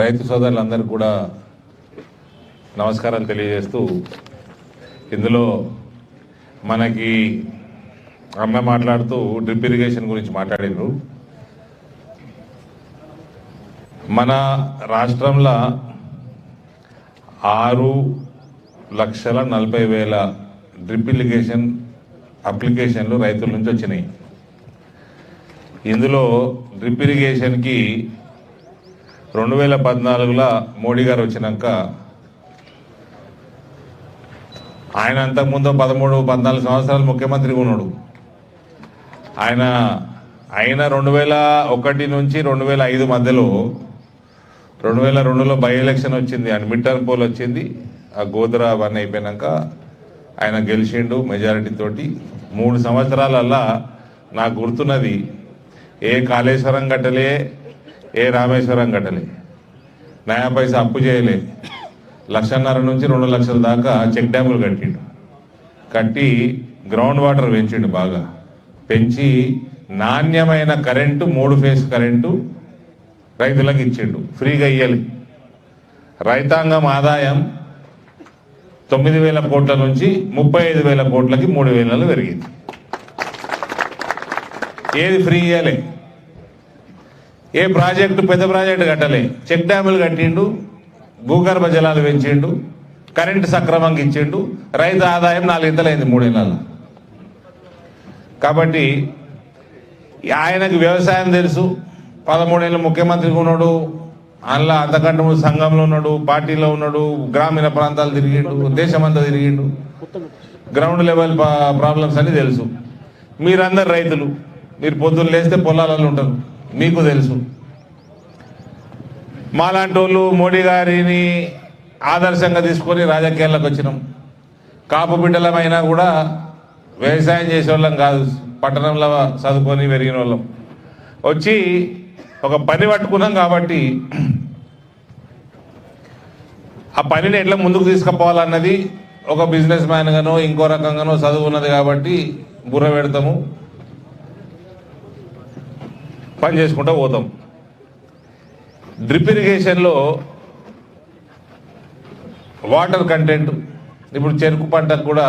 రైతు సోదరులందరికీ కూడా నమస్కారం తెలియజేస్తూ ఇందులో మనకి అమ్మ మాట్లాడుతూ డ్రిప్ ఇరిగేషన్ గురించి మాట్లాడిండ్రు. మన రాష్ట్రంలో ఆరు లక్షల నలభై వేల డ్రిప్ ఇరిగేషన్ అప్లికేషన్లు రైతుల నుంచి వచ్చినాయి. ఇందులో డ్రిప్ ఇరిగేషన్కి రెండు వేల పద్నాలుగులో మోడీ గారు వచ్చినాక ఆయన అంతకుముందు పదమూడు పద్నాలుగు సంవత్సరాలు ముఖ్యమంత్రిగా ఉన్నాడు. ఆయన ఆయన రెండు వేల ఒకటి నుంచి రెండు వేల ఐదు మధ్యలో రెండు వేల రెండులో బై ఎలక్షన్ వచ్చింది. ఆయన మిడ్ టర్మ్ పోల్ వచ్చింది. ఆ గోదరా అవన్నీ అయిపోయినాక ఆయన గెలిచిండు మెజారిటీ తోటి. మూడు సంవత్సరాలల్లా నాకు గుర్తున్నది ఏ కాళేశ్వరం కట్టలే ఏ రామేశ్వరం కట్టలే? నయా పైసా అప్పు చేయలే. లక్షన్నర నుంచి రెండు లక్షల దాకా చెక్ డ్యాములు కట్టిండు. కట్టి గ్రౌండ్ వాటర్ పెంచిండు బాగా. పెంచి నాణ్యమైన కరెంటు మూడు ఫేస్ కరెంటు రైతులకు ఇచ్చిండు. ఫ్రీగా ఇయ్యాలి. రైతాంగం ఆదాయం తొమ్మిది వేల కోట్ల నుంచి ముప్పై ఐదు వేల కోట్లకి మూడు వేలలో పెరిగింది. ఏది ఫ్రీ ఇయ్యాలి. ఏ ప్రాజెక్టు పెద్ద ప్రాజెక్టు కట్టలే. చెక్ డ్యాములు కట్టిండు భూగర్భ జలాలు పెంచిండు కరెంటు సక్రమంగా ఇచ్చిండు రైతు ఆదాయం నాలుగింతలైంది మూడేళ్ళలో కాబట్టి ఆయనకు వ్యవసాయం తెలుసు. పదమూడేళ్ళు ముఖ్యమంత్రిగా ఉన్నాడు. అందులో అంతకంటే ముందు సంఘంలో ఉన్నాడు పార్టీలో ఉన్నాడు గ్రామీణ ప్రాంతాలు తిరిగిండు దేశమంతా తిరిగిండు. గ్రౌండ్ లెవెల్ ప్రాబ్లమ్స్ అన్ని తెలుసు. మీరందరు రైతులు. మీరు పొద్దున్న లేస్తే పొలాలలో ఉంటారు. మీకు తెలుసు. మాలాంటి వాళ్ళు మోడీ గారిని ఆదర్శంగా తీసుకొని రాజకీయాల్లోకి వచ్చినాం. కాపు బిడ్డలమైనా కూడా వ్యవసాయం చేసే వాళ్ళం కాదు పట్టణంలో చదువుకొని పెరిగిన వాళ్ళం వచ్చి ఒక పని పట్టుకున్నాం కాబట్టి ఆ పనిని ఎట్లా ముందుకు తీసుకుపోవాలన్నది ఒక బిజినెస్ మ్యాన్గానో ఇంకో రకంగానో చదువు ఉన్నది కాబట్టి బుర్ర పెడతాము. పని చేసుకుంటూ పోతాం. డ్రిప్ ఇరిగేషన్లో వాటర్ కంటెంట్ ఇప్పుడు చెరుకు పంటకు కూడా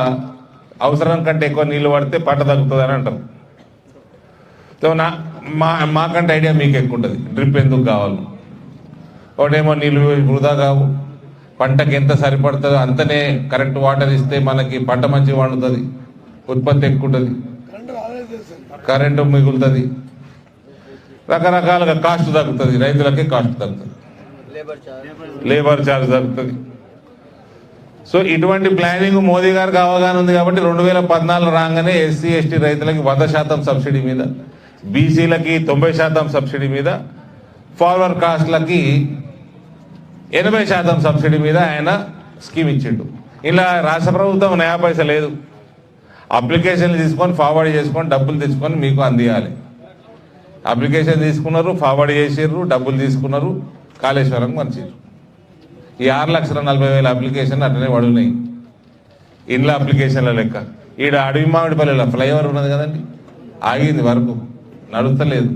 అవసరం కంటే ఎక్కువ నీళ్ళు పడితే పంట తగ్గుతుంది అని అంటారు. సో నా మా మాకంటే ఐడియా మీకు ఎక్కువ ఉంటుంది. డ్రిప్ ఎందుకు కావాలి? ఒకటేమో నీళ్ళు వృధా కావు. పంటకి ఎంత సరిపడుతుందో అంతనే కరెక్ట్ వాటర్ ఇస్తే మనకి పంట మంచిగా పండుతుంది ఉత్పత్తి ఎక్కువ ఉంటుంది. కరెంటు మిగులుతుంది. రకరకాలుగా కాస్ట్ తగ్గుతుంది. రైతులకి కాస్ట్ తగ్గుతుంది. లేబర్ ఛార్జ్ తగ్గుతుంది. సో ఇటువంటి ప్లానింగ్ మోదీ గారికి అవగాహన ఉంది కాబట్టి రెండు వేల పద్నాలుగు రాగానే ఎస్సీ ఎస్టీ రైతులకి వంద శాతం సబ్సిడీ మీద బీసీలకి తొంభై శాతం సబ్సిడీ మీద ఫార్వర్డ్ కాస్ట్లకి ఎనభై శాతం సబ్సిడీ మీద ఆయన స్కీమ్ ఇచ్చిండు. ఇలా రాష్ట్ర ప్రభుత్వం నయా పైసా లేదు. అప్లికేషన్లు తీసుకొని ఫార్వర్డ్ చేసుకొని డబ్బులు తీసుకొని మీకు అందియాలి. అప్లికేషన్ తీసుకున్నారు ఫార్వర్డ్ చేసారు డబ్బులు తీసుకున్నారు కాళేశ్వరం పంచారు ఈ ఆరు లక్షల నలభై వేల అప్లికేషన్లు అట్లనే పడున్నాయి. ఇండ్ల అప్లికేషన్ల లెక్క. ఈడ అడవి మామిడిపల్లెలో ఫ్లైఓవర్ ఉన్నది కదండి? ఆగింది వరకు. నడుస్తలేదు.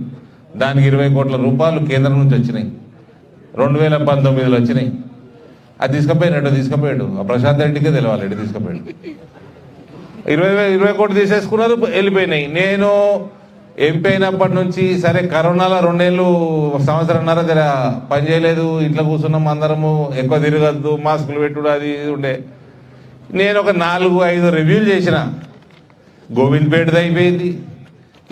దానికి ఇరవై కోట్ల రూపాయలు కేంద్రం నుంచి వచ్చినాయి. రెండు వేల పంతొమ్మిదిలో వచ్చినాయి. అది తీసుకుపోయాడు తీసుకుపోయాడు. ఆ ప్రశాంత్ రెడ్డికే తెలవాలి ఎటు తీసుకుపోయాడు. ఇరవై ఇరవై కోట్లు తీసేసుకున్నారు వెళ్ళిపోయినాయి. నేను ఎంపీ అయినప్పటి నుంచి సరే కరోనాలో రెండేళ్ళు సంవత్సరంన్నర జర పని చేయలేదు ఇంట్లో కూర్చున్నాం అందరము ఎక్కువ తిరగద్దు మాస్కులు పెట్టుడు అది ఇది ఉండే. నేను ఒక నాలుగు ఐదు రివ్యూలు చేసిన. గోవింద్పేటది అయిపోయింది.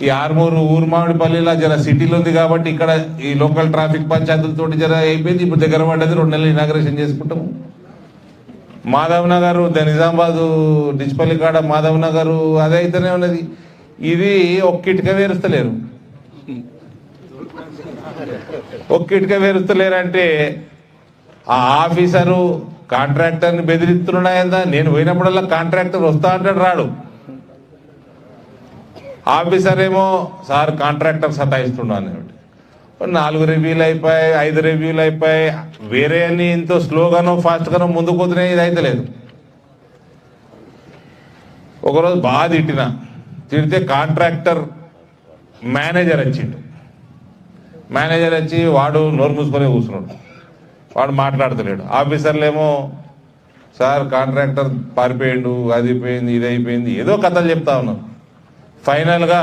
ఈ ఆర్మూరు ఊరుమామిడిపల్లిలో జర సిటీలో ఉంది కాబట్టి ఇక్కడ ఈ లోకల్ ట్రాఫిక్ పంచాయతీలతో జర అయిపోయింది. ఇప్పుడు దగ్గర పడ్డది రెండు నెలలు ఇనాగ్రేషన్ చేసుకుంటాము. మాధవ్ నగర్ ద- డిచ్పల్లి కాడ మాధవ్ నగర్ అదే అయితేనే ఉన్నది. ఇది ఒక్కిటిక వేరుస్తలేరు. ఒక్కిటిక వేరుస్తలేరు అంటే ఆ ఆఫీసరు కాంట్రాక్టర్ని బెదిరిస్తున్నాడా నేను పోయినప్పుడల్లా కాంట్రాక్టర్ వస్తా అంటాడు రాడు. ఆఫీసర్ ఏమో సార్ కాంట్రాక్టర్ సతాయిస్తున్నాను నాలుగు రివ్యూలు అయిపోయాయి ఐదు రివ్యూలు అయిపోయాయి. వేరే అన్ని ఎంతో స్లోగానో ఫాస్ట్గానో ముందుకు పోతున్నాయి ఇది అయితే లేదు ఒకరోజు బాగా తిట్టిన తిడితే కాంట్రాక్టర్ మేనేజర్ వచ్చిండు. మేనేజర్ వచ్చి వాడు నోరు మూసుకొని కూర్చున్నాడు. వాడు మాట్లాడతలేడు. ఆఫీసర్లేమో సార్ కాంట్రాక్టర్ పారిపోయిండు అది అయిపోయింది ఇది అయిపోయింది. ఏదో కథలు చెప్తా ఉన్నాం ఫైనల్గా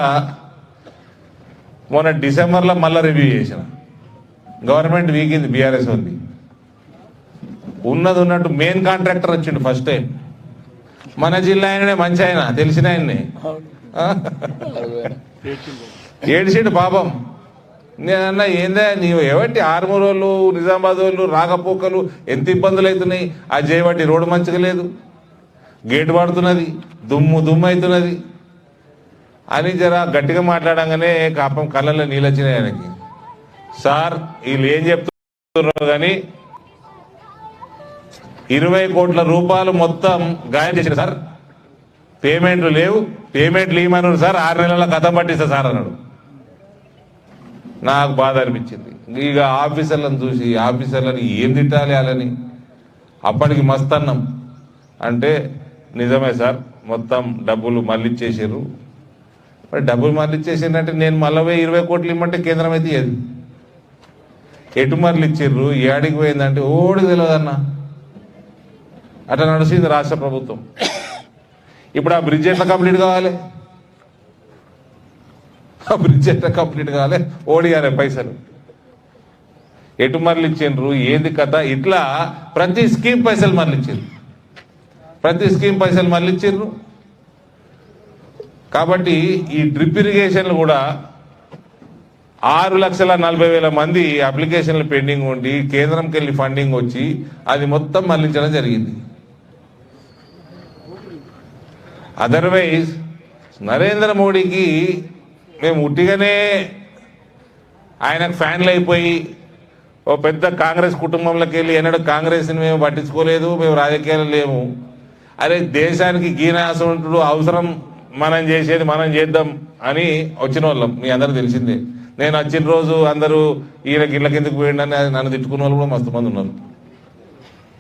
మొన్న డిసెంబర్లో మళ్ళీ రివ్యూ చేసిన. గవర్నమెంట్ వీకింది బీఆర్ఎస్ ఉంది. ఉన్నది ఉన్నట్టు మెయిన్ కాంట్రాక్టర్ వచ్చిండు ఫస్ట్ టైం. మన జిల్లా ఆయననే మంచి ఆయన తెలిసిన ఆయన్ని. ఏడిచిండు పాపం. నేనన్నా ఏందా నీవు ఎవట్టి ఆర్మూర్ వాళ్ళు నిజామాబాద్ వాళ్ళు రాకపోకలు ఎంత ఇబ్బందులు అవుతున్నాయి ఆ జయవాటి రోడ్డు మంచిగా లేదు. గేటు పడుతున్నది దుమ్ము దుమ్ము అవుతున్నది అని జర గట్టిగా మాట్లాడంగానే కాపం కళ్ళల్లో నీళ్ళు వచ్చినాయి ఆయనకి. సార్ వీళ్ళు ఏం చెప్తున్నారు కానీ ఇరవై కోట్ల రూపాయలు మొత్తం గాయం చేసిన సార్. పేమెంట్లు లేవు. పేమెంట్లు ఇవ్వమన్నారు సార్. ఆరు నెలల కథ పట్టిస్తా సార్ అన్నాడు. నాకు బాధ అనిపించింది. ఇక ఆఫీసర్లను చూసి ఆఫీసర్లని ఏం తిట్టాలి వాళ్ళని? అప్పటికి మస్తన్నం. అంటే నిజమే సార్ మొత్తం డబ్బులు మళ్ళీ మరి డబ్బులు మళ్ళీ నేను మళ్ళీ ఇరవై కోట్లు ఇమ్మంటే కేంద్రం అయితే ఏది? ఎటు మరలు ఇచ్చిర్రు ఏడికి పోయిందంటే ఓడి తెలియదన్నా అట్లా నడుస్తుంది రాష్ట్ర ప్రభుత్వం. ఇప్పుడు ఆ బ్రిడ్జ్ ఎట్లా కంప్లీట్ కావాలి? ఆ బ్రిడ్జ్ ఎట్లా కంప్లీట్ కావాలి? ఓడిగానే పైసలు. ఎటు మరలిచ్చిండ్రు? ఏంది కథ? ఇట్లా ప్రతి స్కీమ్ పైసలు మరలిచ్చిండ్రు. ప్రతి స్కీమ్ పైసలు మరలిచ్చిండ్రు. కాబట్టి ఈ డ్రిప్ ఇరిగేషన్లు కూడా ఆరు లక్షల నలభై వేల మంది అప్లికేషన్లు పెండింగ్ ఉండి కేంద్రంకి వెళ్ళి ఫండింగ్ వచ్చి అది మొత్తం మళ్ళించడం జరిగింది. అదర్వైజ్ నరేంద్ర మోడీకి మేము ఉట్టిగానే ఆయనకు ఫ్యాన్లు అయిపోయి ఓ పెద్ద కాంగ్రెస్ కుటుంబంలోకి వెళ్ళి ఎన్నడూ కాంగ్రెస్ని మేము పట్టించుకోలేదు మేము రాజకీయాలు లేము అరే దేశానికి గీనాసంటుడు అవసరం మనం చేసేది మనం చేద్దాం అని వచ్చిన వాళ్ళం. మీ అందరూ తెలిసిందే. నేను వచ్చిన రోజు అందరూ ఈయన గిళ్ళ కిందకి పోయిండని నన్ను తిట్టుకున్న వాళ్ళు కూడా మస్తు మంది ఉన్నారు.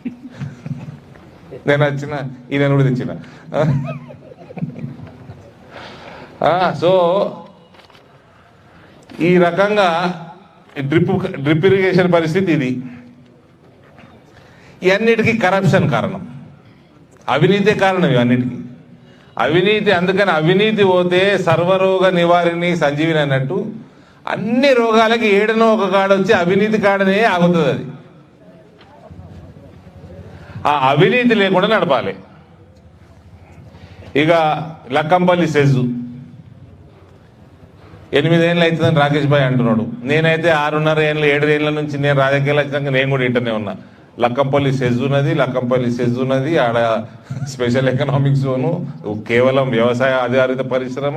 నేను వచ్చిన ఈయన కూడా తెచ్చిన. సో ఈ రకంగా డ్రిప్ డ్రిప్ ఇరిగేషన్ పరిస్థితి ఇది. ఇవన్నిటికీ కరప్షన్ కారణం. అవినీతే కారణం ఇవన్నిటికీ అవినీతి అందుకని అవినీతి పోతే సర్వరోగ నివారిణి సంజీవిని అన్నట్టు అన్ని రోగాలకి ఏడనో ఒక కాడ వచ్చి అవినీతి కాడనే ఆగుతుంది అది. ఆ అవినీతి లేకుండా నడపాలి. ఇక లక్కంపల్లి సెజ్జు ఎనిమిదేళ్ళు అవుతుందని రాకేష్ భాయ్ అంటున్నాడు. నేనైతే ఆరున్నర ఏళ్ళ ఏడు ఏళ్ళ నుంచి నేను రాజకీయాలు వచ్చినాక నేను కూడా ఇంటనే ఉన్నా. లక్కంపల్లి సెజ్ ఉన్నది లక్కంపల్లి సెజ్ ఉన్నది ఆడ స్పెషల్ ఎకనామిక్ జోను కేవలం వ్యవసాయ ఆధారిత పరిశ్రమ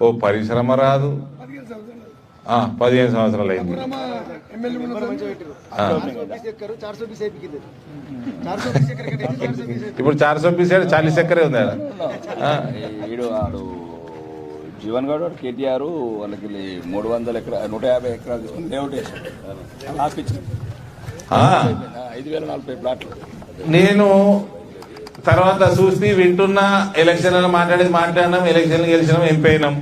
ఓ పరిశ్రమ రాదు. ఆ, పదిహేను సంవత్సరాలు అయింది. ఆ. ఇప్పుడు చార్ సో పీస్ చాలీస్ ఎక్కరే ఉంది ఆడ. జీవన్ గౌడ్ వాడు కేటీఆర్ వాళ్ళకి మూడు వందల ఎకరా నూట యాభై ఎకరాలు తీసుకుని లేఅవుట్ వేసాడు. ఐదు వేల నలభై ప్లాట్లు. నేను తర్వాత చూసి వింటున్నా ఎలక్షన్లలో మాట్లాడేది మాట్లాడినాం ఎలక్షన్లు గెలిచినాం ఎంపీ అయినాం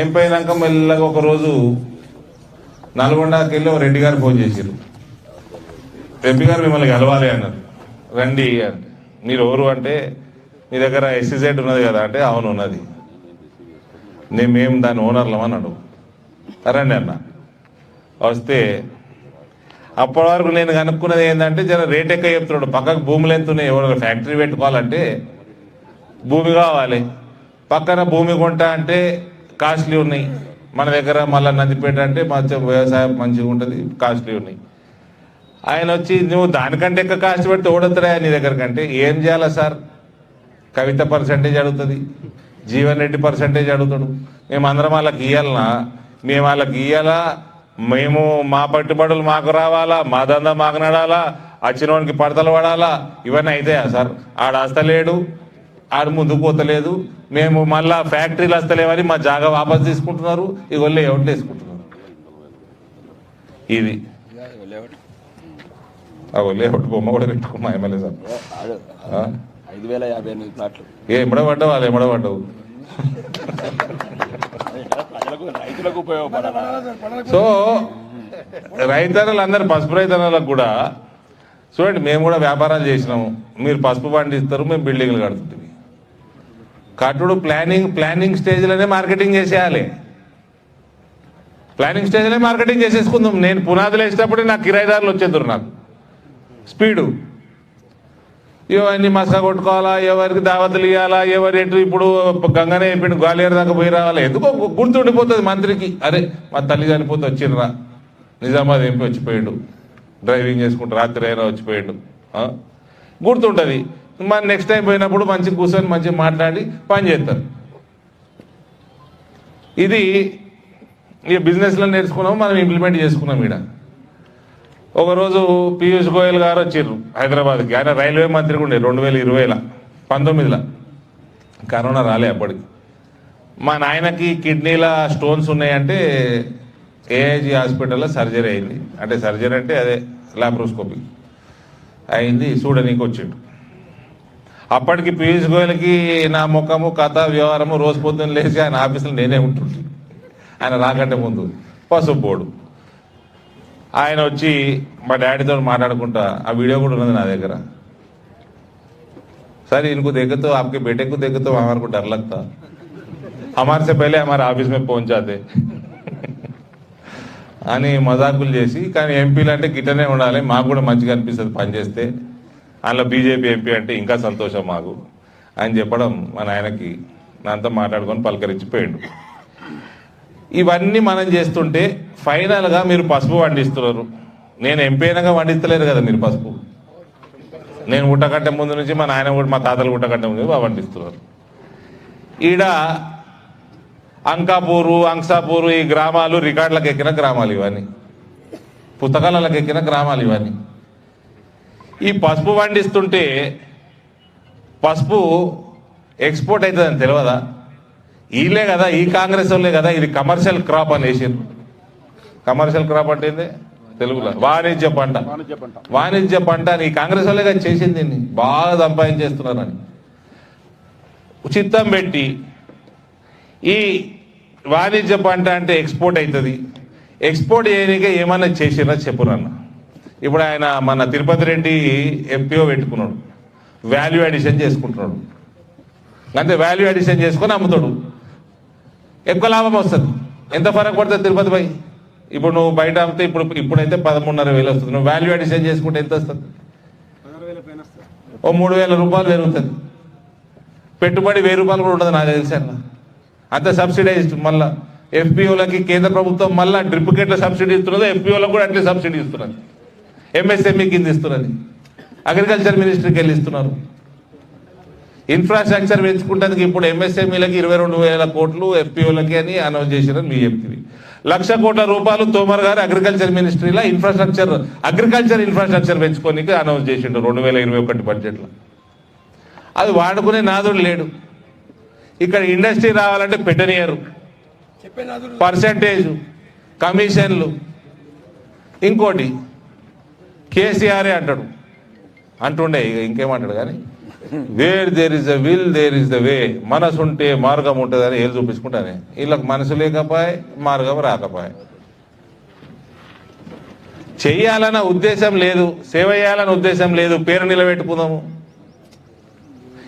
ఎంపీ అయినాక మెల్లగా ఒక రోజు నల్గొండకి వెళ్ళి ఒక రెడ్డి గారు ఫోన్ చేశారు ఎంపీ గారు మిమ్మల్ని కలవాలి అన్నారు. రండి అంటే మీరు ఎవరు అంటే మీ దగ్గర ఎస్సీజెడ్ ఉన్నది కదా అంటే అవును ఉన్నది. నేను మేము దాని ఓనర్లం అన్నాడు రండి అన్న. వస్తే అప్పటి వరకు నేను కనుక్కున్నది ఏంటంటే జర రేట్ ఎక్కువ చెప్తున్నాడు. పక్కకు భూములు ఎంతున్నాయి ఎవరు ఫ్యాక్టరీ పెట్టుకోవాలంటే భూమి కావాలి. పక్కన భూమి కొంట అంటే కాస్ట్లీ ఉన్నాయి. మన దగ్గర మళ్ళీ నందిపేట అంటే మంచి వ్యవసాయం మంచిగా ఉంటుంది కాస్ట్లీ ఉన్నాయి. ఆయన వచ్చి నువ్వు దానికంటే ఎక్కువ కాస్ట్ పెడితే ఓడతారా నీ దగ్గర కంటే? ఏం చేయాలా సార్? కవిత పర్సంటేజ్ అడుగుతుంది. జీవన్ రెడ్డి పర్సంటేజ్ అడుగుతాడు. మేము అందరం వాళ్ళకి ఇయ్యాలనా? మేము వాళ్ళకి ఇయ్యాలా? మేము మా పట్టుబడులు మాకు రావాలా? మా దందా మాకు నడాలా? వచ్చినోనికి పడతలు పడాలా? ఇవన్నీ అయితాయా సార్? ఆడ వస్తలేడు ఆడు ముందుకు పోతలేదు. మేము మళ్ళా ఫ్యాక్టరీలు వస్తలేవని మా జాగా వాపస్ తీసుకుంటున్నారు. ఇక ఒళ్ళే ఎవరు వేసుకుంటున్నారు. ఇది. లేఅవుట్. బొమ్మ కూడా పెట్టుకున్నా ఎమ్మెల్యే సార్? ఐదు వేల యాభై ఎనిమిది ప్లాట్లు. ఏ వాళ్ళు రైతులకు ఉపయోగపడాలా? సో రైతన్నలు అందరు పసుపు రైతన్నలకు కూడా చూడండి మేము కూడా వ్యాపారాలు చేసినాము. మీరు పసుపు పండిస్తారు మేము బిల్డింగ్లు కడుతుంటివి కట్టుడు ప్లానింగ్ ప్లానింగ్ స్టేజ్లోనే మార్కెటింగ్ చేసేయాలి. ప్లానింగ్ స్టేజ్లో మార్కెటింగ్ చేసేసుకుందాం. నేను పునాదులు వేసేటప్పుడే నాకు కిరాయిదారులు వచ్చేద్దరు నాకు. స్పీడు. ఇవన్నీ మసక కొట్టుకోవాలా ఎవరికి దావతులు ఇవ్వాలా ఎవరు ఎటు ఇప్పుడు గంగనే అయిపోయింది గ్వాలియర్ దాకా పోయి రావాలా. ఎందుకో గుర్తుండిపోతుంది మంత్రికి. అరే మా తల్లి చనిపోతే వచ్చిండ్రా. నిజామాబాద్ ఎంపీ వచ్చిపోయాడు. డ్రైవింగ్ చేసుకుంటూ రాత్రి అయినా వచ్చిపోయాడు. గుర్తుంటుంది మరి నెక్స్ట్ టైం పోయినప్పుడు మంచిగా కూర్చొని మంచిగా మాట్లాడి పని చేస్తారు. ఇది ఈ బిజినెస్లో నేర్చుకున్నాము మనం ఇంప్లిమెంట్ చేసుకున్నాం ఇక్కడ ఒకరోజు పీయూష్ గోయల్ గారు వచ్చిర్రు హైదరాబాద్కి. ఆయన రైల్వే మంత్రి ఉండే రెండు వేల ఇరవైలో పంతొమ్మిదిలో. కరోనా రాలే అప్పటికి. మా నాయనకి కిడ్నీల స్టోన్స్ ఉన్నాయంటే ఏఐజీ హాస్పిటల్లో సర్జరీ అయింది. అంటే సర్జరీ అంటే అదే లాప్రోస్కోపీ. అయింది చూడనీకి వచ్చిండు. అప్పటికి పీయూష్ గోయల్కి నా ముఖము కథ వ్యవహారము రోజు పొద్దున్న లేచి ఆయన ఆఫీసులో నేనే ఉంటుండే ఆయన రాకంటే ముందు పసుపు బోర్డు. ఆయన వచ్చి మా డాడీతో మాట్లాడుకుంటా ఆ వీడియో కూడా ఉన్నది నా దగ్గర सर इनको देखे तो आपके बेटे को देखे तो हमारे को डर लगता हमारे से पहले हमारे ऑफिस में पहुंच जाते అని మజాకులు చేసి కానీ ఎంపీలు అంటే గిట్టనే ఉండాలి మాకు కూడా మంచిగా అనిపిస్తుంది పనిచేస్తే అందులో బీజేపీ ఎంపీ అంటే ఇంకా సంతోషం మాకు అని చెప్పడం మా నాయనకి నాతో మాట్లాడుకొని పలకరించిపోయిండు ఇవన్నీ మనం చేస్తుంటే ఫైనల్గా మీరు పసుపు పండిస్తున్నారు. నేను ఎంపీనగా అయినాక పండిస్తలేరు కదా మీరు పసుపు. నేను గుట్టకట్టే ముందు నుంచి మా నాయన కూడా మా తాతలు గుట్టకట్టే ముందు బాగా పండిస్తున్నారు. ఈడ అంకాపూరు అంక్సాపూరు ఈ గ్రామాలు రికార్డులకు ఎక్కిన గ్రామాలు ఇవన్నీ. పుస్తకాలకు ఎక్కిన గ్రామాలు ఇవన్నీ. ఈ పసుపు పండిస్తుంటే పసుపు ఎక్స్పోర్ట్ అవుతుందని తెలియదా? వీళ్ళే కదా ఈ కాంగ్రెస్ వాళ్ళే కదా ఇది కమర్షియల్ క్రాప్ అని వేసారు కమర్షియల్ క్రాప్ అంటే ఏంది? తెలుగులో. వాణిజ్య పంట. వాణిజ్య పంట. అని ఈ కాంగ్రెస్ వాళ్ళే కదా చేసింది బాగా సంపాదించేస్తున్నారని. చిత్తం పెట్టి ఈ వాణిజ్య పంట అంటే ఎక్స్పోర్ట్ అవుతుంది ఎక్స్పోర్ట్ చేయడానికి ఏమన్నా చేసినా చెప్పురన్న ఇప్పుడు ఆయన మన తిరుపతి రెడ్డి ఎంపీఓ పెట్టుకున్నాడు. వాల్యూ అడిషన్ చేసుకుంటున్నాడు. అంతే వాల్యూ అడిషన్ చేసుకొని అమ్ముతాడు. ఎక్కువ లాభం వస్తుంది. ఎంత ఫరక్ పడుతుంది తిరుపతి పై ఇప్పుడు నువ్వు బయట అమ్మితే ఇప్పుడు ఇప్పుడైతే పదమూడున్నర వేలు వస్తుంది. నువ్వు వాల్యూ అడిషన్ చేసుకుంటే ఎంత వస్తుంది? ఓ మూడు వేల రూపాయలు పెరుగుతుంది. పెట్టుబడి వెయ్యి రూపాయలు కూడా ఉండదు నాకు తెలిసి అన్న. అంత సబ్సిడైజ్డ్ మళ్ళా ఎఫ్పిఓలకి కేంద్ర ప్రభుత్వం మళ్ళా డ్రిప్ కెట్ల సబ్సిడీ ఇస్తున్నదో. ఎఫ్పిఓలకు కూడా అట్లే సబ్సిడీ ఇస్తున్నది. ఎంఎస్ఎంఈ కింద ఇస్తున్నది. అగ్రికల్చర్ మినిస్ట్రీకి వెళ్ళి ఇస్తున్నారు. ఇన్ఫ్రాస్ట్రక్చర్ పెంచుకుంటానికి ఇప్పుడు ఎంఎస్ఎంఈలకి ఇరవై రెండు వేల కోట్లు ఎఫ్పిఓలకి అని అనౌన్స్ చేసిరని మీ చెప్తుంది లక్ష కోట్ల రూపాయలు తోమర్ గారు అగ్రికల్చర్ మినిస్ట్రీలో ఇన్ఫ్రాస్ట్రక్చర్ అగ్రికల్చర్ ఇన్ఫ్రాస్ట్రక్చర్ పెంచుకోనికి అనౌన్స్ చేసిండు రెండు వేల ఇరవై ఒకటి బడ్జెట్లో అది వాడుకునే నాదుడు లేడు. ఇక్కడ ఇండస్ట్రీ రావాలంటే పెట్టనియరు. పర్సంటేజ్ కమిషన్లు ఇంకోటి కేసీఆరే అంటాడు. అంటుండే ఇక ఇంకేమంటాడు కానీ? Where there is the will there is the way మనసు ఉంటే మార్గం ఉంటుందని ఏళ్ళు చూపించుకుంటానే. వీళ్ళకి మనసు లేకపోయి మార్గం రాకపోయి. చెయ్యాలన్న ఉద్దేశం లేదు సేవ చేయాలన్న ఉద్దేశం లేదు పేరు నిలబెట్టుకుందాము.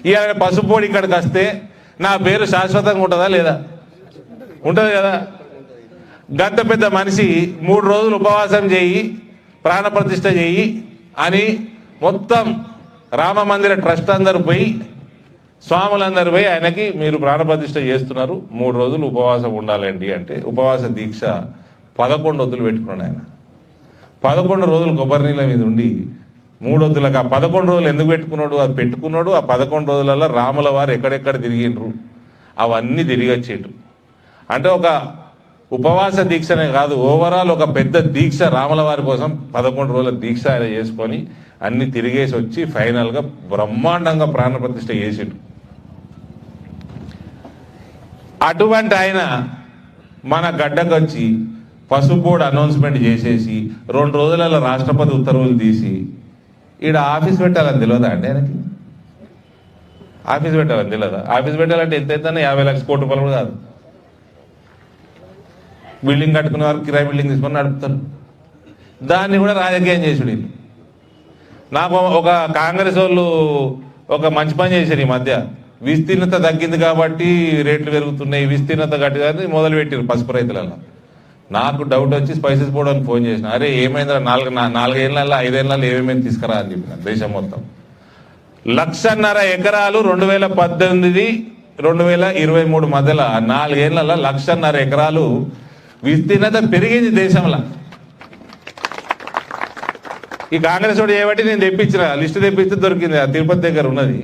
ఇవాళ పసుపోడి ఇక్కడికి వస్తే నా పేరు శాశ్వతంగా ఉంటుందా లేదా? ఉంటుంది కదా. గంత పెద్ద మనిషి మూడు రోజులు ఉపవాసం చేయి ప్రాణప్రతిష్ఠ చేయి అని మొత్తం రామ మందిర ట్రస్ట్ అందరు పోయి స్వాములందరూ పోయి ఆయనకి మీరు ప్రాణప్రతిష్ఠ చేస్తున్నారు. మూడు రోజులు ఉపవాసం ఉండాలండి అంటే ఉపవాస దీక్ష పదకొండు వద్దులు పెట్టుకున్నాడు ఆయన. పదకొండు రోజులు కొబ్బరి నీళ్ళ మీద ఉండి మూడు వద్దులకు ఆ పదకొండు రోజులు ఎందుకు పెట్టుకున్నాడు? అది పెట్టుకున్నాడు. ఆ పదకొండు రోజులలో రాముల వారు ఎక్కడెక్కడ తిరిగిండ్రు? అవన్నీ తిరిగి వచ్చేటు అంటే ఒక ఉపవాస దీక్షనే కాదు ఓవరాల్ ఒక పెద్ద దీక్ష రాముల వారి కోసం పదకొండు రోజుల దీక్ష ఆయన చేసుకొని అన్ని తిరిగేసి వచ్చి ఫైనల్గా బ్రహ్మాండంగా ప్రాణప్రతిష్ఠ చేసిండు. అటువంటి ఆయన మన గడ్డకొచ్చి పసుపు పసుపోడు అనౌన్స్మెంట్ చేసేసి రెండు రోజులలో రాష్ట్రపతి ఉత్తర్వులు తీసి ఈడ ఆఫీస్ పెట్టాలని తెలియదా అండి ఆయనకి? ఆఫీస్ పెట్టాలని తెలియదా ఆఫీస్ పెట్టాలంటే ఎంత యాభై లక్షల కోటి రూపాయలు కూడా కాదు. బిల్డింగ్ కట్టుకునే వారు కిరాయి బిల్డింగ్ తీసుకొని నడుపుతారు. దాన్ని కూడా రాజకీయం చేసి వీళ్ళు. నాకు ఒక కాంగ్రెస్ వాళ్ళు ఒక మంచి పని చేశారు ఈ మధ్య. విస్తీర్ణత తగ్గింది కాబట్టి రేట్లు పెరుగుతున్నాయి విస్తీర్ణత గట్టిదని మొదలు పెట్టారు పసుపు రైతులలో నాకు డౌట్ వచ్చి స్పైసెస్ పోవడానికి ఫోన్ చేసిన. అరే ఏమైందిరా నాలుగు నాలుగేళ్ళ ఐదేళ్ళ ఐదేళ్ళలో ఏమేమి తీసుకురా అని చెప్పిన దేశం మొత్తం. లక్షన్నర ఎకరాలు రెండు వేల పద్దెనిమిది రెండు వేల ఇరవై మూడు మధ్యలో నాలుగేళ్ళలో లక్షన్నర ఎకరాలు విస్తీర్ణత పెరిగింది దేశంలో. ఈ కాంగ్రెస్ వాడు చేయబట్టి నేను తెప్పించిన లిస్టు తెప్పిస్తే దొరికింది తిరుపతి దగ్గర ఉన్నది.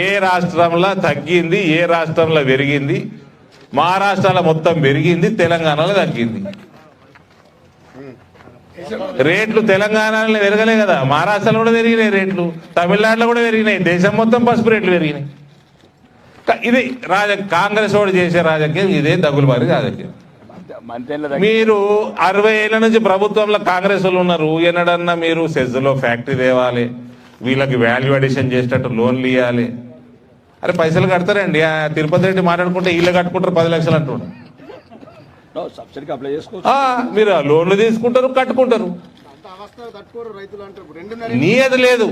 ఏ రాష్ట్రంలో తగ్గింది ఏ రాష్ట్రంలో పెరిగింది మహారాష్ట్రలో మొత్తం పెరిగింది తెలంగాణలో తగ్గింది. రేట్లు తెలంగాణలో పెరగలే కదా మహారాష్ట్రలో కూడా పెరిగినాయి రేట్లు తమిళనాడులో కూడా పెరిగినాయి దేశం మొత్తం పసుపు రేట్లు పెరిగినాయి. ఇది రాజ కాంగ్రెస్ వాడు చేసే రాజకీయం ఇదే దగ్గులబారి రాజకీయం. మీరు అరవై ఏళ్ళ నుంచి ప్రభుత్వంలో కాంగ్రెస్ వాళ్ళు ఉన్నారు. ఎన్నడన్నా మీరు సెజ్లో ఫ్యాక్టరీ తేవాలి వీళ్ళకి వాల్యూ అడిషన్ చేసేటట్టు లోన్లు ఇవ్వాలి అరే పైసలు కడతారండి. తిరుపతి రెడ్డి మాట్లాడుకుంటే వీళ్ళు కట్టుకుంటారు పది లక్షలు అంటున్నారు మీరు లోన్లు తీసుకుంటారు కట్టుకుంటారు. రెండున్నర నీయది లేదు.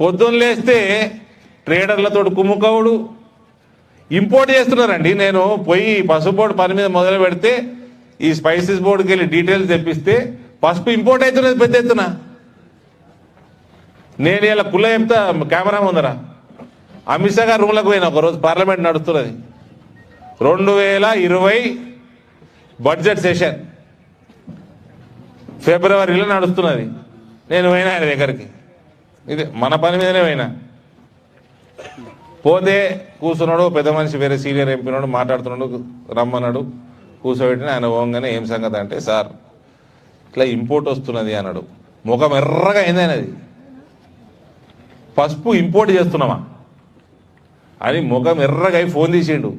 పొద్దున్న లేస్తే ట్రేడర్లతో కుమ్ముకవుడు ఇంపోర్ట్ చేస్తున్నారండి. నేను పోయి పసుపు బోర్డు పని మీద మొదలు పెడితే ఈ స్పైసెస్ బోర్డుకి వెళ్ళి డీటెయిల్స్ తెప్పిస్తే పసుపు ఇంపోర్ట్ అవుతున్నది పెద్ద ఎత్తున. నేను ఇలా కుల్ల చెప్తా కెమెరా ముందర. అమిత్ షా గారు రూమ్లకు పోయినా ఒకరోజు పార్లమెంట్ నడుస్తున్నది. రెండు వేల ఇరవై బడ్జెట్ సెషన్. ఫిబ్రవరిలో నడుస్తున్నది. నేను పోయినా ఆయన దగ్గరికి. ఇది మన పని మీదనే పోయినా. పోతే కూర్చున్నాడు పెద్ద మనిషి వేరే సీనియర్ ఎంపీనాడు మాట్లాడుతున్నాడు రమ్మన్నాడు కూర్చోబెట్టిన ఆయన పోగానే ఏం సంగతి అంటే సార్ ఇట్లా ఇంపోర్ట్ వస్తున్నది అన్నాడు. ముఖం ఎర్రగా అయింది ఆయనది. పసుపు ఇంపోర్ట్ చేస్తున్నామా? అని ముఖం ఎర్రగా అయి ఫోన్ తీసిండు.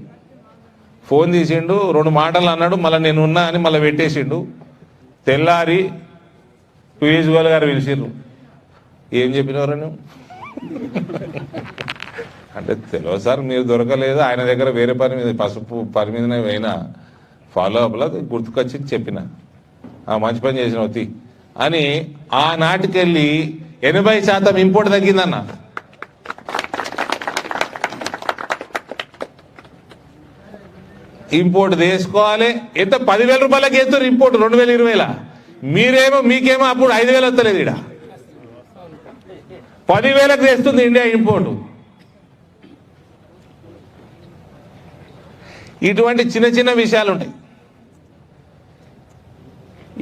ఫోన్ తీసిండు రెండు మాటలు అన్నాడు మళ్ళీ నేను ఉన్నా అని మళ్ళీ పెట్టేసిండు. తెల్లారి పీయూష్ గోయల్ గారు పిలిచిండ్రు ఏం చెప్పినవరా నువ్వు? అంటే తెలియదు సార్ మీరు దొరకలేదు ఆయన దగ్గర వేరే పని మీద పసుపు పని మీదనే పోయినా ఫాలో అప్లో గుర్తుకొచ్చి చెప్పిన. ఆ మంచి పని చేసిన వతి అని ఆనాటికెళ్ళి ఎనభై శాతం ఇంపోర్ట్ తగ్గిందన్న. ఇంపోర్ట్ తీసుకోవాలి ఎంత? పదివేల రూపాయలకి వేస్తారు ఇంపోర్ట్ రెండు వేల ఇరవైలా మీరేమో మీకేమో అప్పుడు ఐదు వేలు వస్తలేదు ఇక్కడ పదివేలకు తెస్తుంది ఇండియా ఇంపోర్టు. ఇటువంటి చిన్న చిన్న విషయాలు ఉంటాయి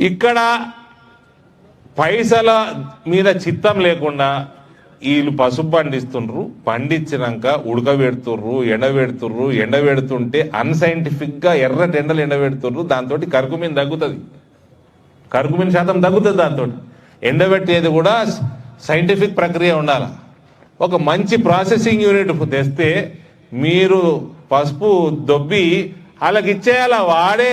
ఇక్కడ పైసల మీద చిత్తం లేకుండా వీళ్ళు పసుపు పండిస్తుండ్రు. పండించినాక ఉడకబెడుతుర్రు ఎండబెడుతుర్రు ఎండబెడుతుంటే అన్సైంటిఫిక్గా ఎర్రటి ఎండలు ఎండబెడుతుర్రు దాంతో కరుకు మీద తగ్గుతుంది. కరుకు మీద శాతం తగ్గుతుంది దాంతో ఎండబెట్టేది కూడా సైంటిఫిక్ ప్రక్రియ ఉండాలి. ఒక మంచి ప్రాసెసింగ్ యూనిట్ తెస్తే మీరు పసుపు దొబ్బి వాళ్ళకి ఇచ్చేయాల? వాడే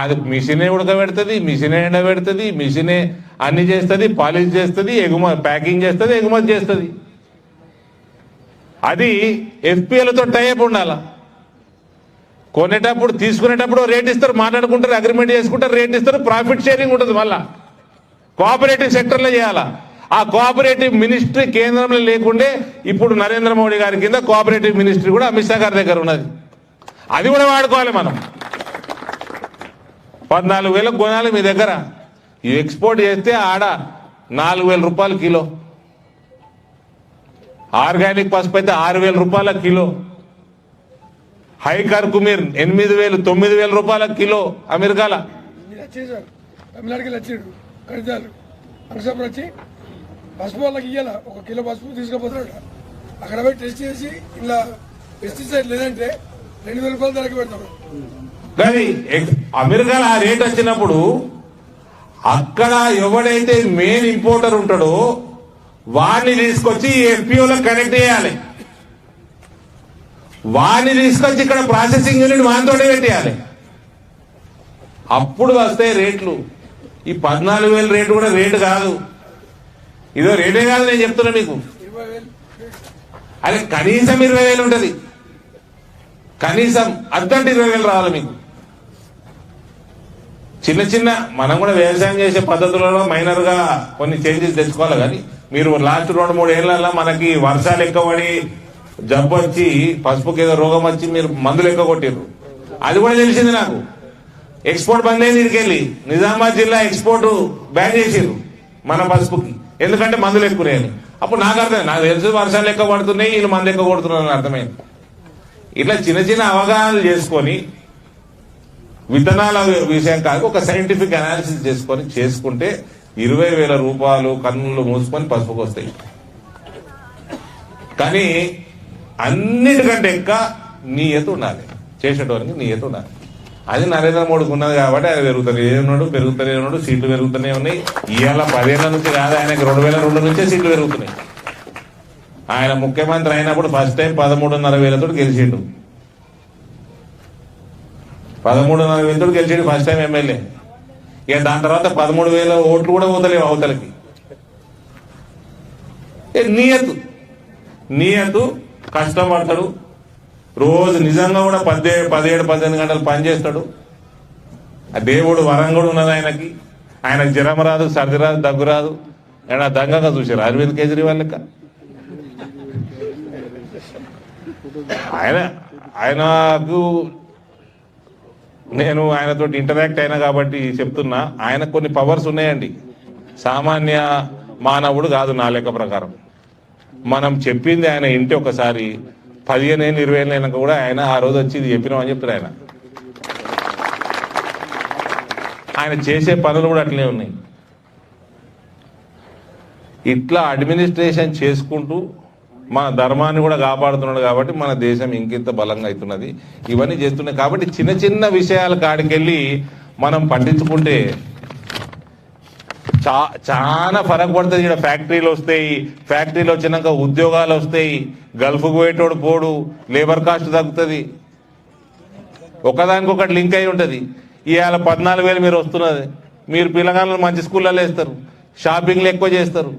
అది మిషనే ఉడకబెడుతుంది మిషనే ఎండబెడుతుంది మిషనే అన్ని చేస్తుంది పాలిష్ చేస్తుంది ఎగుమతి ప్యాకింగ్ చేస్తుంది ఎగుమతి చేస్తుంది. అది ఎఫ్పిఎల్తో టైప్ ఉండాల. కొనేటప్పుడు తీసుకునేటప్పుడు రేట్ ఇస్తారు మాట్లాడుకుంటారు అగ్రిమెంట్ చేసుకుంటారు రేట్ ఇస్తారు ప్రాఫిట్ షేరింగ్ ఉంటుంది మళ్ళా. కోఆపరేటివ్ సెక్టర్లో చేయాలా? ఆ కోఆపరేటివ్ మినిస్ట్రీ కేంద్రంలో లేకుండే ఇప్పుడు నరేంద్ర మోడీ గారి కింద కోఆపరేటివ్ మినిస్ట్రీ కూడా అమిత్ షా గారి దగ్గర ఉన్నది. అది కూడా వాడుకోవాలి మనం. పద్నాలుగు వేల గుణాలు మీ దగ్గర. ఎక్స్పోర్ట్ చేస్తే ఆడ నాలుగు వేల రూపాయలు కిలో. ఆర్గానిక్ పసుపు అయితే ఆరు వేల రూపాయల కిలో. హై కర్కుమీర్ ఎనిమిది వేలు తొమ్మిది వేల రూపాయల కిలో అమెరికాల. తమిళనాడుకి వచ్చి పసుపు వాళ్ళకి ఇయ్యాల? ఒక కిలో పసుపు తీసుకుపోతున్నాడు. అక్కడ పోయి టెస్ట్ చేసి ఇలా పెస్టిసైడ్ లేదంటే రెండు వేల రూపాయలు ధరకి పెడతాడు కానీ అమెరికాలో ఆ రేట్ వచ్చినప్పుడు అక్కడ ఎవడైతే మెయిన్ ఇంపోర్టర్ ఉంటాడో వాడిని తీసుకొచ్చి ఎంపీఓలకు కనెక్ట్ చేయాలి. వాడిని తీసుకొచ్చి ఇక్కడ ప్రాసెసింగ్ యూనిట్ వానితోనే పెట్టేయాలి. అప్పుడు వస్తాయి రేట్లు. ఈ పద్నాలుగు వేల రేటు కూడా రేటు కాదు. ఇదో రేటే కాదు నేను చెప్తున్నా మీకు. అదే కనీసం ఇరవై వేలు ఉంటుంది. కనీసం అద్దంటే ఇరవై వేలు రావాలి మీకు. చిన్న చిన్న మనం కూడా వ్యవసాయం చేసే పద్ధతులలో మైనర్గా కొన్ని చేంజెస్ తెచ్చుకోవాలి కానీ మీరు లాస్ట్ రెండు మూడు ఏళ్ళల్లో మనకి వర్షాలు ఎక్కువ పడి జబ్బు వచ్చి పసుపుకి ఏదో రోగం వచ్చి మీరు మందులు ఎక్కువ కొట్టిర్రు. అది కూడా తెలిసింది నాకు. ఎక్స్పోర్ట్ బంద్ అయింది ఇదికెళ్ళి నిజామాబాద్ జిల్లా ఎక్స్పోర్ట్ బ్యాన్ చేసిర్రు మన పసుపుకి. ఎందుకంటే మందులు ఎక్కువ అప్పుడు నాకు అర్థం నాకు తెలుసు వర్షాలు ఎక్కువ పడుతున్నాయి వీళ్ళు మందు ఎక్కువ కొడుతున్నారు అని అర్థమైంది. ఇట్లా చిన్న చిన్న అవగాహనలు చేసుకొని విత్తనాల విషయం కాదు ఒక సైంటిఫిక్ అనాలిసిస్ చేసుకొని చేసుకుంటే ఇరవై వేల రూపాయలు కన్నులు మూసుకొని పసుపుకు వస్తాయి. కానీ అన్నిటికంటే ఇంకా నీయత ఉండాలి. చేసేటోనికి నీయత ఉండాలి. అది నరేంద్ర మోడీకి ఉన్నది కాబట్టి అది పెరుగుతూనే ఉన్నాడు పెరుగుతూనే ఉన్నాడు సీట్లు పెరుగుతూనే ఉన్నాయి. ఇవాళ పదేళ్ళ నుంచి కాదు ఆయనకి రెండు వేల రెండు నుంచే సీట్లు పెరుగుతున్నాయి. ఆయన ముఖ్యమంత్రి అయినప్పుడు ఫస్ట్ టైం పదమూడున్నర వేలతో గెలిచిండు. పదమూడున్నర వేలతో గెలిచిండు ఫస్ట్ టైం ఎమ్మెల్యే. ఇక దాని తర్వాత పదమూడు వేల ఓట్లు కూడా పోతలేవు అవతలకి. ఏ నియతు నియతు కష్టపడతాడు రోజు నిజంగా కూడా పద్దే పదిహేడు పద్దెనిమిది గంటలు పనిచేస్తాడు ఆ దేవుడు వరం కూడా ఉన్నది ఆయనకి. ఆయనకు జ్వరం రాదు సర్ది రాదు దగ్గు రాదు. ఆయన దగ్గగా చూశారు. అరవింద్ కేజ్రీవాల్ లెక్క. ఆయన ఆయనకు నేను ఆయనతో ఇంటరాక్ట్ అయినా కాబట్టి చెప్తున్నా. ఆయన కొన్ని పవర్స్ ఉన్నాయండి. సామాన్య మానవుడు కాదు నా లెక్క ప్రకారం. మనం చెప్పింది ఆయన ఇంటి ఒకసారి పదిహేను ఏళ్ళు ఇరవై ఏళ్ళు అయినాక కూడా ఆయన ఆ రోజు వచ్చి ఇది చెప్పినామని చెప్తారు ఆయన. ఆయన చేసే పనులు కూడా అట్లే ఉన్నాయి. ఇట్లా అడ్మినిస్ట్రేషన్ చేసుకుంటూ మన ధర్మాన్ని కూడా కాపాడుతున్నాడు కాబట్టి మన దేశం ఇంకింత బలంగా అవుతున్నది. ఇవన్నీ చేస్తున్నాయి. కాబట్టి చిన్న చిన్న విషయాల కాడికెళ్ళి మనం పట్టించుకుంటే చా చాలా ఫరక్ పడుతుంది ఇక్కడ ఫ్యాక్టరీలు వస్తాయి ఫ్యాక్టరీలు వచ్చినాక ఉద్యోగాలు వస్తాయి గల్ఫ్కు పోయేటోడు పోడు లేబర్ కాస్ట్ తగ్గుతుంది. ఒకదానికొకటి లింక్ అయి ఉంటుంది. ఇవాళ పద్నాలుగు వేలు మీరు వస్తున్నది. మీరు పిల్లగాళ్ళని మంచి స్కూళ్ళలో వేస్తారు. షాపింగ్లు ఎక్కువ చేస్తారు.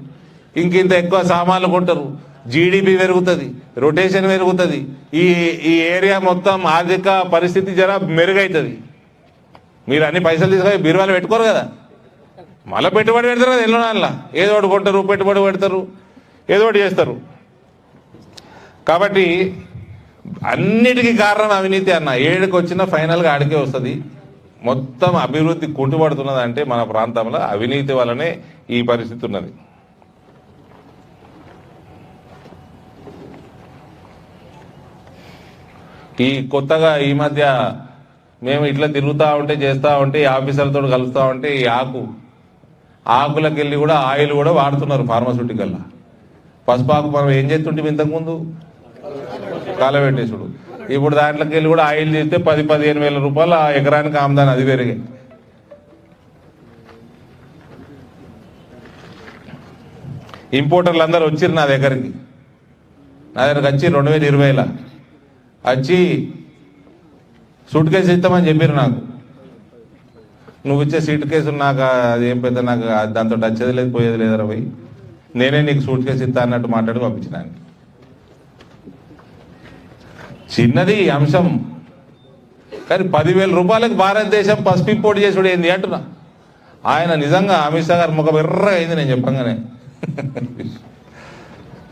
ఇంకింత ఎక్కువ సామాన్లు కొంటారు. జీడిపి పెరుగుతుంది రొటేషన్ పెరుగుతుంది. ఈ ఈ ఏరియా మొత్తం ఆర్థిక పరిస్థితి జర మెరుగవుతుంది మీరు అన్ని పైసలు తీసుకొని బీరువాలు పెట్టుకోరు కదా. మళ్ళీ పెట్టుబడి పెడతారు కదా ఎన్నో నాళ్ళ. ఏదో ఒకటి కొంటారు పెట్టుబడి పెడతారు ఏదో ఒకటి చేస్తారు. కాబట్టి అన్నిటికీ కారణం అవినీతి అన్న. ఏడుకి వచ్చిన ఫైనల్గా ఆడికే వస్తుంది. మొత్తం అభివృద్ధి కుంటుపడుతున్నది అంటే మన ప్రాంతంలో అవినీతి వల్లనే ఈ పరిస్థితి ఉన్నది. ఈ కొత్తగా ఈ మధ్య మేము ఇట్లా తిరుగుతూ ఉంటే చేస్తూ ఉంటే ఈ ఆఫీసర్లతో కలుస్తూ ఉంటే ఈ ఆకు ఆకులకు వెళ్ళి కూడా ఆయిల్ కూడా వాడుతున్నారు ఫార్మాస్యూటికల్ పసుపాకు మనం ఏం చేస్తుంటే ఇంతకుముందు? కాలబెట్టేసుడు ఇప్పుడు దాంట్లోకి వెళ్ళి కూడా ఆయిల్ చేస్తే పది పదిహేను వేల రూపాయలు ఆ ఎకరానికి ఆమదాని అది పెరిగాయి ఇంపోర్టర్లు అందరు వచ్చిర్రు నా దగ్గరికి. నా దగ్గరకు వచ్చి రెండు వేల ఇరవైలో. వచ్చి సూట్ కేసు ఇస్తామని చెప్పారు నాకు. నువ్వు ఇచ్చే సీట్ కేసు నాకు అది ఏం పెద్ద నాకు దాంతో వచ్చేది లేదు పోయేది లేదు రవి నేనే నీకు సూట్ కేసు ఇస్తా అన్నట్టు మాట్లాడి పంపించినాను చిన్నది అంశం. కానీ పదివేల రూపాయలకు భారతదేశం పసుపు ఇంపోర్ట్ చేసుడు ఏంది అంటున్నా. ఆయన నిజంగా అమిత్ షా గారు ముఖం ఎర్రగా అయింది నేను చెప్పంగానే.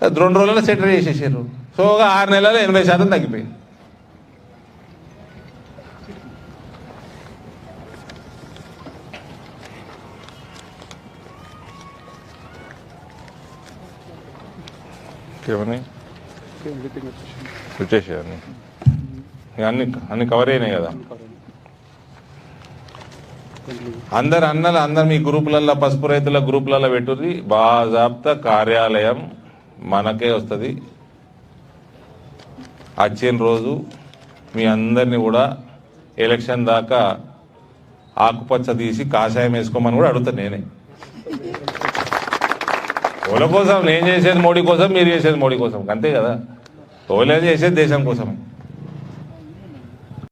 రెండు రోజుల్లో సెటిల్ చేసేసారు. సో ఒక ఆరు నెలలు ఎనభై శాతం తగ్గిపోయింది. ఏమని వచ్చేసాయి అన్ని. ఇక అన్ని అన్ని కవర్ అయినాయి కదా. అందరు అన్నలు అందరు మీ గ్రూపులలో పసుపు రైతుల గ్రూపులలో పెట్టుర్రి బాజాప్త కార్యాలయం మనకే వస్తుంది. వచ్చిన రోజు మీ అందరినీ కూడా ఎలక్షన్ దాకా ఆకుపచ్చ తీసి కాషాయం వేసుకోమని కూడా అడుగుతాను నేనే. ఓల కోసం నేను చేసేది మోడీ కోసం మీరు చేసేది మోడీ కోసం. అంతే కదా? ఓలే చేసేది దేశం కోసమే